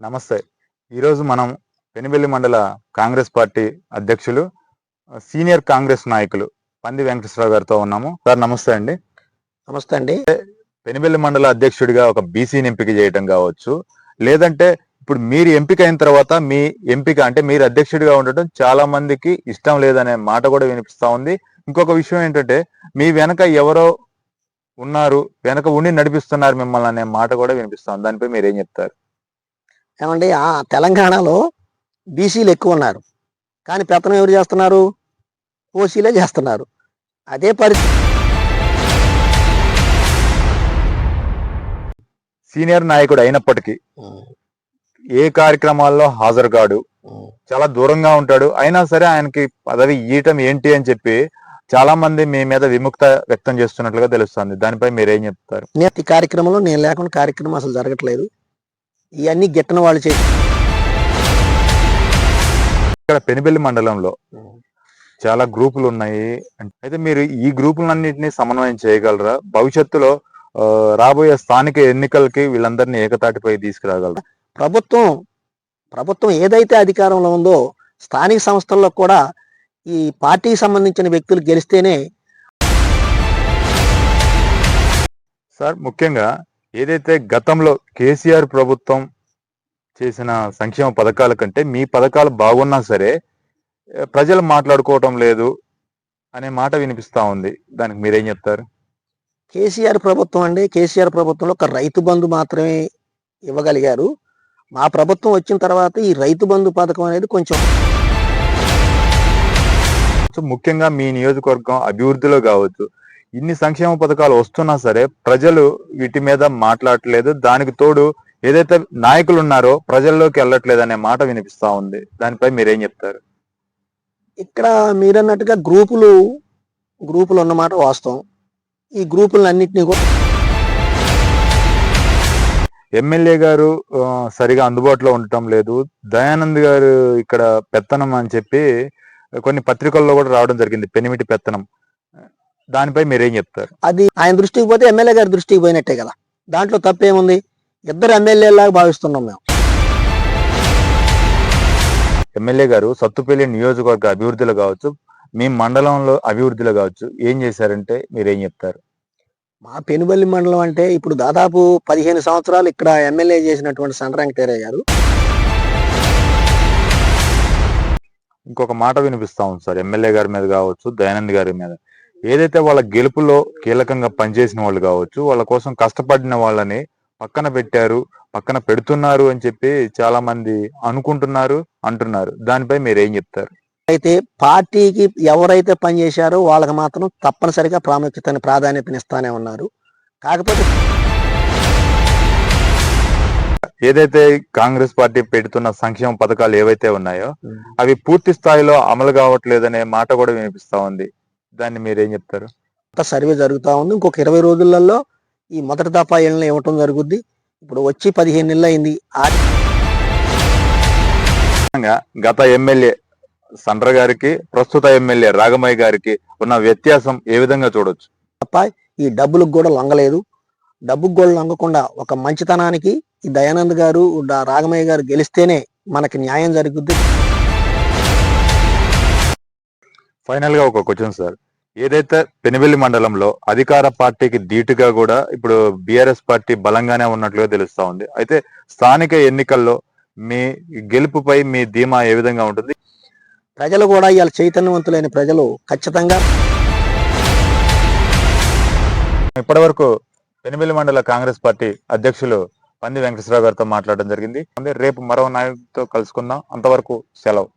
నమస్తే. ఈరోజు మనం పెనుబెల్లి మండల కాంగ్రెస్ పార్టీ అధ్యక్షులు సీనియర్ కాంగ్రెస్ నాయకులు పంది వెంకటేశ్వరరావు గారితో ఉన్నాము. సార్ నమస్తే అండి. నమస్తే అండి. పెనుబెల్లి మండల అధ్యక్షుడిగా ఒక బీసీని ఎంపిక చేయటం కావచ్చు లేదంటే ఇప్పుడు మీరు ఎంపిక అయిన తర్వాత మీ ఎంపిక అంటే మీరు అధ్యక్షుడిగా ఉండటం చాలా మందికి ఇష్టం లేదనే మాట కూడా వినిపిస్తా ఉంది. ఇంకొక విషయం ఏంటంటే మీ వెనక ఎవరో ఉన్నారు వెనక ఉండి నడిపిస్తున్నారు మిమ్మల్ని అనే మాట కూడా వినిపిస్తా ఉంది. దానిపై మీరు ఏం చెప్తారు? ఏమండి? ఆ తెలంగాణలో బీసీలు ఎక్కువ ఉన్నారు కానీ పెత్తనం ఎవరు చేస్తున్నారు? ఓసీలే చేస్తున్నారు. అదే పరిస్థితి సీనియర్ నాయకుడు అయినప్పటికీ ఏ కార్యక్రమాల్లో హాజరు కాడు చాలా దూరంగా ఉంటాడు. అయినా సరే ఆయనకి పదవి ఇయటం ఏంటి అని చెప్పి చాలా మంది మీ మీద విముక్త వ్యక్తం చేస్తున్నట్లుగా తెలుస్తుంది. దానిపై మీరేం చెప్తారు? నేను ఈ కార్యక్రమంలో నేను లేకుండా కార్యక్రమం అసలు జరగట్లేదు. ఇవన్నీ గిట్టన వాళ్ళు చేసి ఇక్కడ పెనుబెల్లి మండలంలో చాలా గ్రూపులు ఉన్నాయి. అయితే మీరు ఈ గ్రూపులన్నింటినీ సమన్వయం చేయగలరా? భవిష్యత్తులో రాబోయే స్థానిక ఎన్నికలకి వీళ్ళందరినీ ఏకతాటిపై తీసుకురాగలరా? ప్రభుత్వం ప్రభుత్వం ఏదైతే అధికారంలో ఉందో స్థానిక సంస్థల్లో కూడా ఈ పార్టీకి సంబంధించిన వ్యక్తులు గెలిస్తేనే సార్ ముఖ్యంగా ఏదైతే గతంలో కేసీఆర్ ప్రభుత్వం చేసిన సంక్షేమ పథకాల కంటే మీ పథకాలు బాగున్నా సరే ప్రజలు మాట్లాడుకోవటం లేదు అనే మాట వినిపిస్తా ఉంది. దానికి మీరేం చెప్తారు? కేసీఆర్ ప్రభుత్వం అండి కేసీఆర్ ప్రభుత్వంలో ఒక రైతు బంధు మాత్రమే ఇవ్వగలిగారు. మా ప్రభుత్వం వచ్చిన తర్వాత ఈ రైతు బంధు పథకం అనేది కొంచెం సో ముఖ్యంగా మీ నియోజకవర్గం అభివృద్ధిలో కావచ్చు ఇన్ని సంక్షేమ పథకాలు వస్తున్నా సరే ప్రజలు వీటి మీద మాట్లాడట్లేదు. దానికి తోడు ఏదైతే నాయకులు ఉన్నారో ప్రజల్లోకి వెళ్ళట్లేదు అనే మాట వినిపిస్తా ఉంది. దానిపై మీరేం చెప్తారు? ఇక్కడ మీరన్నట్టుగా గ్రూపులు గ్రూపులు ఉన్నమాట వాస్తవం. ఈ గ్రూపులన్నింటినీ కూడా ఎమ్మెల్యే గారు సరిగా అందుబాటులో ఉండటం లేదు. దయానంద్ గారు ఇక్కడ పెత్తనం అని చెప్పి కొన్ని పత్రికల్లో కూడా రావడం జరిగింది. పెనిమిటి పెత్తనం. దానిపై మీరేం చెప్తారు? అది ఆయన దృష్టికి పోతే ఎమ్మెల్యే గారి దృష్టికి పోయినట్టే కదా. దాంట్లో తప్పేముంది? ఇద్దరు ఎమ్మెల్యేలాగా భావిస్తున్నాం మేము. ఎమ్మెల్యే గారు సత్తుపల్లి నియోజకవర్గ అభివృద్ధిలో కావచ్చు మీ మండలంలో అభివృద్ధిలో కావచ్చు ఏం చేశారంటే మీరేం చెప్తారు? మా పెనుబల్లి మండలం అంటే ఇప్పుడు దాదాపు పదిహేను సంవత్సరాలు ఇక్కడ ఎమ్మెల్యే చేసినటువంటి సండ్రంకటేరయ్య గారు. ఇంకొక మాట వినిపిస్తా ఉంది సార్. ఎమ్మెల్యే గారి మీద కావచ్చు దయానంద్ గారి మీద. ఏదైతే వాళ్ళ గెలుపులో కీలకంగా పనిచేసిన వాళ్ళు కావచ్చు వాళ్ళ కోసం కష్టపడిన వాళ్ళని పక్కన పెట్టారు పక్కన పెడుతున్నారు అని చెప్పి చాలా మంది అనుకుంటున్నారు అంటున్నారు. దానిపై మీరు ఏం చెప్తారు? అయితే పార్టీకి ఎవరైతే పనిచేశారో వాళ్ళకి మాత్రం తప్పనిసరిగా ప్రాముఖ్యతని ప్రాధాన్యతనిస్తానే ఉన్నారు. కాకపోతే ఏదైతే కాంగ్రెస్ పార్టీ పెడుతున్న సంక్షేమ పథకాలు ఏవైతే ఉన్నాయో అవి పూర్తి స్థాయిలో అమలు కావట్లేదనే మాట కూడా వినిపిస్తా ఉంది. దాన్ని మీరేం చెప్తారు? సర్వే జరుగుతా ఉంది. ఇంకొక ఇరవై రోజులలో ఈ మొదటి దఫా ఇళ్ళని ఇవ్వటం జరుగుద్ది. ఇప్పుడు వచ్చి పదిహేను నెలలు అయింది. గత ఎమ్మెల్యే సండ్ర గారికి ప్రస్తుత ఎమ్మెల్యే రాగమయ్య గారికి ఉన్న వ్యత్యాసం ఏ విధంగా చూడొచ్చు? తప్ప ఈ డబ్బులకు కూడా లొంగలేదు. డబ్బుకు కూడా లొంగకుండా ఒక మంచితనానికి ఈ దయానంద్ గారు రాగమయ్య గారు గెలిస్తేనే మనకి న్యాయం జరుగుద్ది. ఫైనల్గా ఒక క్వశ్చన్ సార్. ఏదైతే పెనుబెల్లి మండలంలో అధికార పార్టీకి ధీటుగా కూడా ఇప్పుడు బిఆర్ఎస్ పార్టీ బలంగానే ఉన్నట్లుగా తెలుస్తా ఉంది. అయితే స్థానిక ఎన్నికల్లో మీ గెలుపుపై మీ ధీమా ఏ విధంగా ఉంటుంది? ప్రజలు కూడా ఇవాళ చైతన్యవంతులైన ప్రజలు ఖచ్చితంగా ఇప్పటి వరకు పెనుబెల్లి మండల కాంగ్రెస్ పార్టీ అధ్యక్షులు పంది వెంకటేశ్వరరావు గారితో మాట్లాడడం జరిగింది. రేపు మరో నాయకుడితో కలుసుకుందాం. అంతవరకు సెలవు.